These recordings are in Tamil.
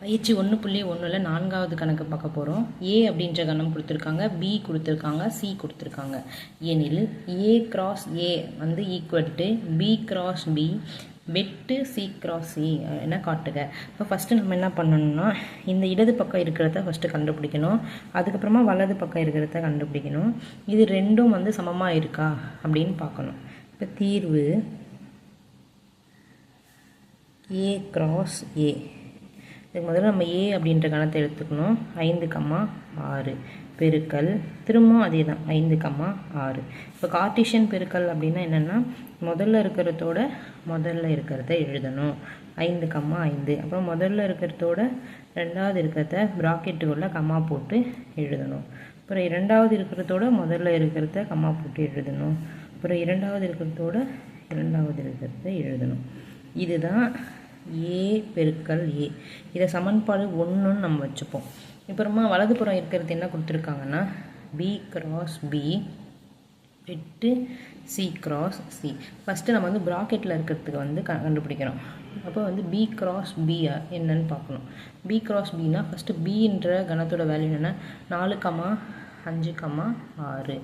பயிற்சி ஒன்று புள்ளி ஒன்றில் நான்காவது கணக்கு பார்க்க போகிறோம் ஏ அப்படின்ற கணம் கொடுத்துருக்காங்க. பி கொடுத்துருக்காங்க. சி கொடுத்துருக்காங்க. எனில் ஏ கிராஸ் ஏ வந்து equal to B cross B வெட்டு சி கிராஸ் சி என காட்டுக. இப்போ ஃபஸ்ட்டு நம்ம என்ன பண்ணணும்னா இந்த இடது பக்கம் இருக்கிறத ஃபஸ்ட்டு கண்டுபிடிக்கணும். அதுக்கப்புறமா வலது பக்கம் இருக்கிறத கண்டுபிடிக்கணும். இது ரெண்டும் வந்து சமமாக இருக்கா அப்படின்னு பார்க்கணும். இப்போ தீர்வு ஏ கிராஸ் ஏ இதுக்கு முதல்ல நம்ம ஏ அப்படின்ற கணத்தை எடுத்துக்கணும். ஐந்து கம்மா ஆறு. பெருக்கல். திரும்பவும் அதே தான் ஐந்து கம்மா ஆறு. இப்போ கார்டிஷியன் பெருக்கல் அப்படின்னா என்னென்னா முதல்ல இருக்கிறதோட முதல்ல இருக்கிறத எழுதணும். ஐந்து கம்மா ஐந்து. அப்புறம் முதல்ல இருக்கிறதோட ரெண்டாவது இருக்கிறத ப்ராக்கெட்டுக்குள்ளே கம்மா போட்டு எழுதணும். அப்புறம் இரண்டாவது இருக்கிறதோட முதல்ல இருக்கிறத கம்மா போட்டு எழுதணும். அப்புறம் இரண்டாவது இருக்கிறதோட இரண்டாவது இருக்கிறத எழுதணும். இதுதான் ஏ பெருக்கல் ஏ. இதை சமன்பாடு ஒன்றுன்னு நம்ம வச்சுப்போம். அப்புறமா வலதுபுறம் இருக்கிறது என்ன கொடுத்துருக்காங்கன்னா பி கிராஸ் பி எட்டு சி கிராஸ் சி ஃபஸ்ட்டு நம்ம வந்து ப்ராக்கெட்டில் இருக்கிறதுக்கு வந்து க கண்டுபிடிக்கிறோம் அப்போ வந்து பி கிராஸ் பி என்னன்னு பார்க்கணும். பி கிராஸ் பினா ஃபஸ்ட்டு பின்ற கணத்தோட வேல்யூ என்னென்னா நாலு கமா அஞ்சு கமா ஆறு.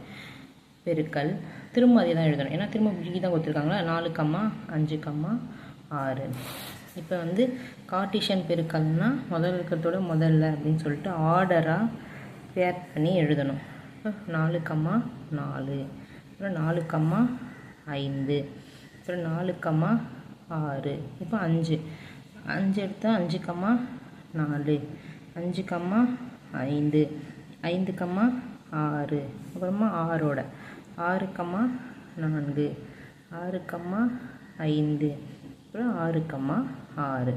பெருக்கல். திரும்ப அதே தான் எழுதணும். ஏன்னா திரும்ப பி தான் கொடுத்துருக்காங்களா? நாலு கம்மா அஞ்சு கம்மா ஆறு. இப்போ வந்து கார்டிஷன் பெருக்கல்னால் முதல் இருக்கிறதோட முதல்ல அப்படின்னு சொல்லிட்டு ஆர்டராக பேர் பண்ணி எழுதணும். இப்போ நாலு கம்மா நாலு. அப்புறம் நாலு கம்மா ஐந்து. அப்புறம் நாலு கம்மா ஆறு. இப்போ அஞ்சு. அஞ்சு எடுத்தால் அஞ்சு கம்மா நாலு. அஞ்சு கம்மா ஐந்து. ஐந்து கம்மா ஆறு. அப்புறமா ஆறோட. ஆறு கம்மா நான்கு. ஆறு கம்மா ஐந்து. அப்புறம் ஆறு கம்மா ஆறு.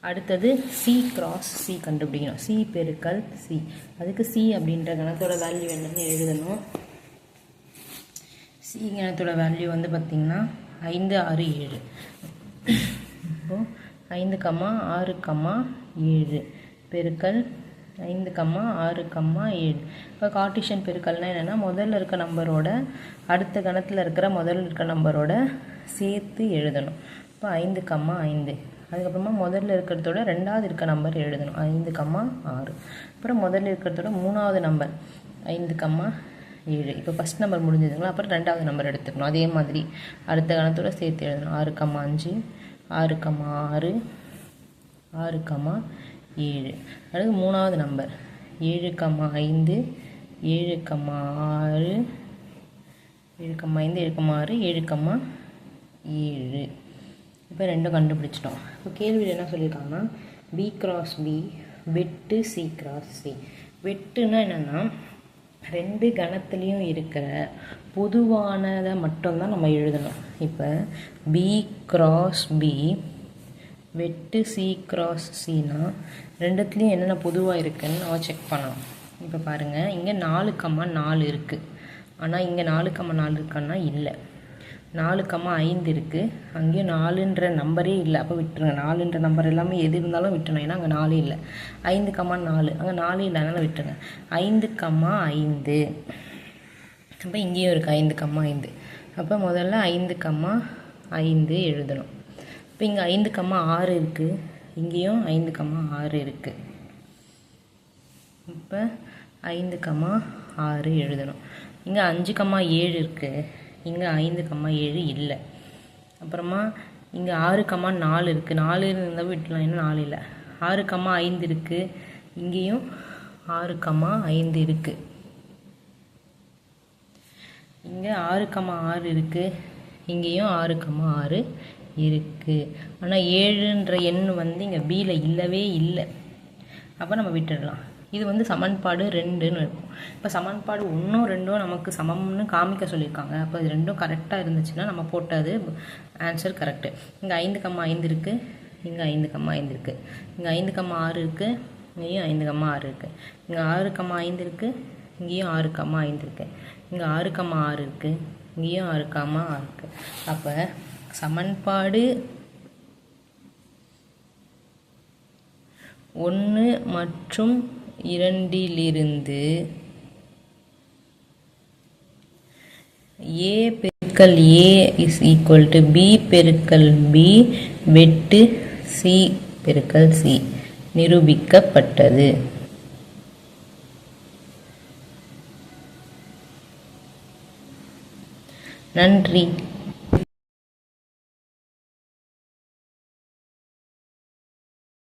அடுத்தது சி கிராஸ் சி கண்டுபிடிக்கணும். சி பெருக்கல் சி அதுக்கு சி அப்படின்ற கணத்தோட வேல்யூ என்னன்னு எழுதணும். சி கணத்தோட வேல்யூ வந்து பார்த்திங்கன்னா ஐந்து ஆறு ஏழு. இப்போது ஐந்து கம்மா ஆறு கம்மா ஏழு. பெருக்கல் ஐந்து கம்மா ஆறு கம்மா ஏழு. இப்போ கார்ட்டிஷியன் பெருக்கல்னால் என்னென்னா முதல்ல இருக்க நம்பரோட அடுத்த கணத்தில் இருக்கிற முதல்ல இருக்க நம்பரோட சேர்த்து எழுதணும். இப்போ ஐந்து கம்மா ஐந்து. அதுக்கப்புறமா முதல்ல இருக்கிறதோட ரெண்டாவது இருக்க நம்பர் எழுதணும். ஐந்து கம்மா ஆறு. அப்புறம் முதல்ல இருக்கிறதோட மூணாவது நம்பர் ஐந்து கம்மா ஏழு. இப்போ ஃபஸ்ட் நம்பர் முடிஞ்சதுங்களா? அப்புறம் ரெண்டாவது நம்பர் எடுத்துக்கணும். அதே மாதிரி அடுத்த கணத்தோட சேர்த்து எழுதணும். ஆறு கம்மா அஞ்சு ஆறு கம்மா ஆறு ஆறு கம்மா ஏழு. அடுத்து மூணாவது நம்பர் ஏழு கம்மா ஐந்து ஏழு கம்மா ஆறு ஏழு கம்மா ஐந்து ஏழு கம்மா ஆறு ஏழு கம்மா ஏழு. இப்போ ரெண்டும் கண்டுபிடிச்சிட்டோம். இப்போ கேள்வியில் என்ன சொல்லியிருக்காங்கன்னா பி கிராஸ் பி வெட்டு சி கிராஸ் சி வெட்டுனா என்னென்னா ரெண்டு கணத்துலேயும் இருக்கிற பொதுவானதை மட்டும்தான் நம்ம எழுதணும். இப்போ பி கிராஸ் பி வெட்டு சி கிராஸ் சினா ரெண்டுத்துலேயும் என்னென்ன பொதுவாக இருக்குதுன்னு நம்ம செக் பண்ணலாம். இப்போ பாருங்கள் இங்கே நாலு கம்மா நாலு இருக்குது ஆனால் இங்கே நாலு கம்மா நாலு இருக்கான்னா இல்லை. நாலு கம்மா ஐந்து இருக்குது அங்கேயும் நாலுன்ற நம்பரே இல்லை. அப்போ விட்டுருங்க. நாலுன்ற நம்பர் எல்லாமே எது இருந்தாலும் விட்டுணும் ஏன்னா அங்கே நாலு இல்லை. ஐந்து கம்மா நாலு. அங்கே நாலு இல்லை. அதனால் விட்டுருங்க. ஐந்து கம்மா ஐந்து. அப்போ இங்கேயும் இருக்குது ஐந்து கம்மா ஐந்து. அப்போ முதல்ல ஐந்து கம்மா ஐந்து எழுதணும். இப்போ இங்கே ஐந்து கம்மா ஆறு இருக்குது இங்கேயும் ஐந்து கம்மா ஆறு இருக்குது இப்போ ஐந்து கம்மா ஆறு எழுதணும். இங்கே அஞ்சு கம்மா ஏழு இருக்குது இங்கே ஐந்து கம்மா ஏழு இல்லை. அப்புறமா இங்கே ஆறு கம்மா நாலு இருக்குது நாலு இருந்தால் விட்டுலாம் இன்னும் நாலு இல்லை. ஆறு கம்மா ஐந்து இருக்குது இங்கேயும் ஆறு கம்மா ஐந்து இருக்குது இங்கே ஆறு கம்மா ஆறு இருக்குது இங்கேயும் ஆறு கம்மா ஆறு இருக்குது ஆனால் ஏழுன்ற எண் வந்து இங்கே பியில் இல்லவே இல்லை. அப்போ நம்ம விட்டுடலாம் இது வந்து சமன்பாடு ரெண்டுன்னு இருக்கும். இப்போ சமன்பாடு ஒன்றும் ரெண்டும் நமக்கு சமம்னு காமிக்க சொல்லியிருக்காங்க. அப்போ இது ரெண்டும் கரெக்டாக இருந்துச்சுன்னா நம்ம போட்டது ஆன்சர் கரெக்டு இங்கே ஐந்து கம்மா ஐந்து இருக்குது இங்கே ஐந்து கம்மா ஐந்து இருக்குது இங்கே ஐந்து கம்மா ஆறு இருக்குது இங்கேயும் ஐந்து கம்மா ஆறு இருக்குது இங்கே ஆறு கம்மா ஐந்து இருக்குது இங்கேயும் ஆறு கம்மா ஐந்து இருக்குது இங்கே ஆறு கம்மா ஆறு இருக்குது இங்கேயும் ஆறு கம்மா ஆறு இருக்குது அப்போ சமன்பாடு ஒன்று மற்றும் இரண்டிலிருந்து ஏ பெருக்கல் A is equal to B பெருக்கல் பி வெட்டு சி பெருக்கல் சி நிரூபிக்கப்பட்டது. நன்றி.